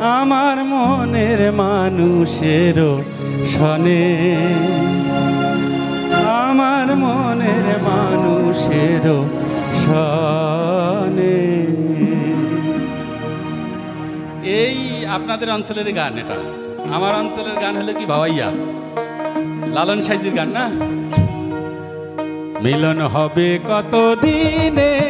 আমার মনের মানুষেরও শনে আমার মনের মানুষেরও শনে এই আপনাদের অঞ্চলের গান এটা। আমার অঞ্চলের গান হলো কি ভাবাইয়া লালন সাইজির গান না? মিলন হবে কত দিনে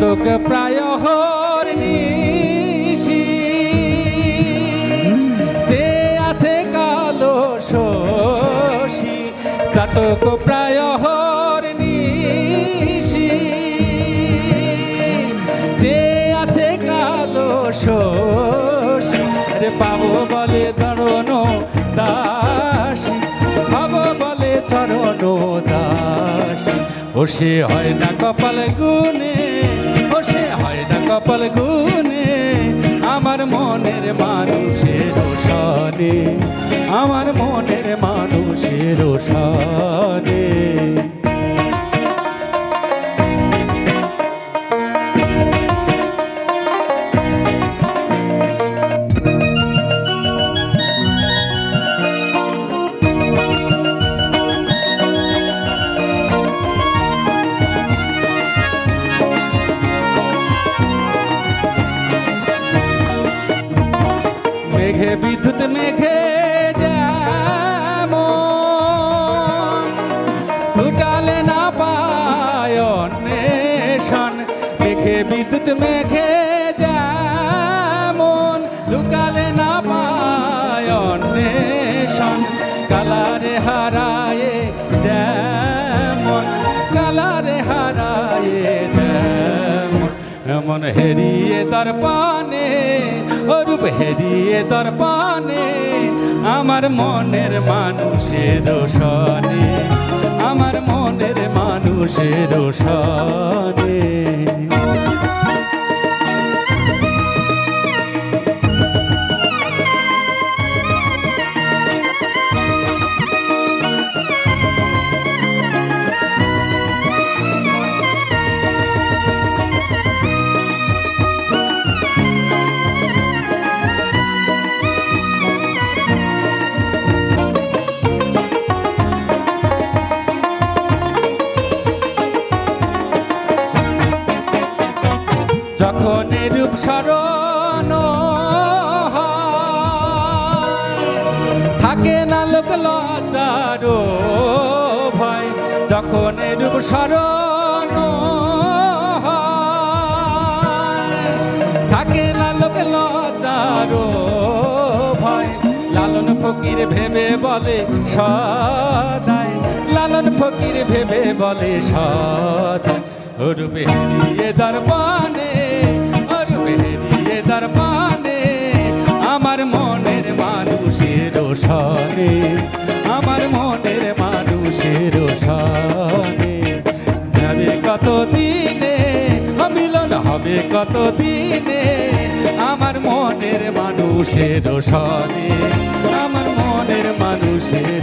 সাধক প্রায় হর নিশি যে আছে কালো শশী সাধক প্রায় হর নিশি যে আছে কালো শশী রে পাবো বলে ধরণ দাসী, পাবো বলে চরণ দাসী। ও সে হয় না কপাল গুনে কপাল গুনে আমার মনের মানুষের আমার মনের মানুষের সনে মেঘে বিদ্যুৎ মেঘে যেমন লুটালে না পায় অন্বেষণ। মেঘে বিদ্যুৎ মেঘে যেমন লুকালে না পায় অন্বেষণ। কালারে হারায়ে যেমন, কালারে হারায়ে যেমন। এমন হেরিয়ে দর্পণে অরূপ হেরিয়ে দর্পণে আমার মনের মানুষের সনে আমার মনের মানুষের সনে রূপ স্মরণ থাকে না লোক লজ্জার ভয়, যখন রূপ স্মরণ থাকে না লোক লজ্জার ভয়, লালন ফকির ভেবে বলে সদায় লালন ফকির ভেবে বলে সদাই রূপে রূপে রাস্তার পানে আমার মনের মানুষের সনে, আমার মনের মানুষের সনে। যাবে কত দিনে মিলন হবে কত দিনে আমার মনের মানুষের সনে, আমার মনের মানুষের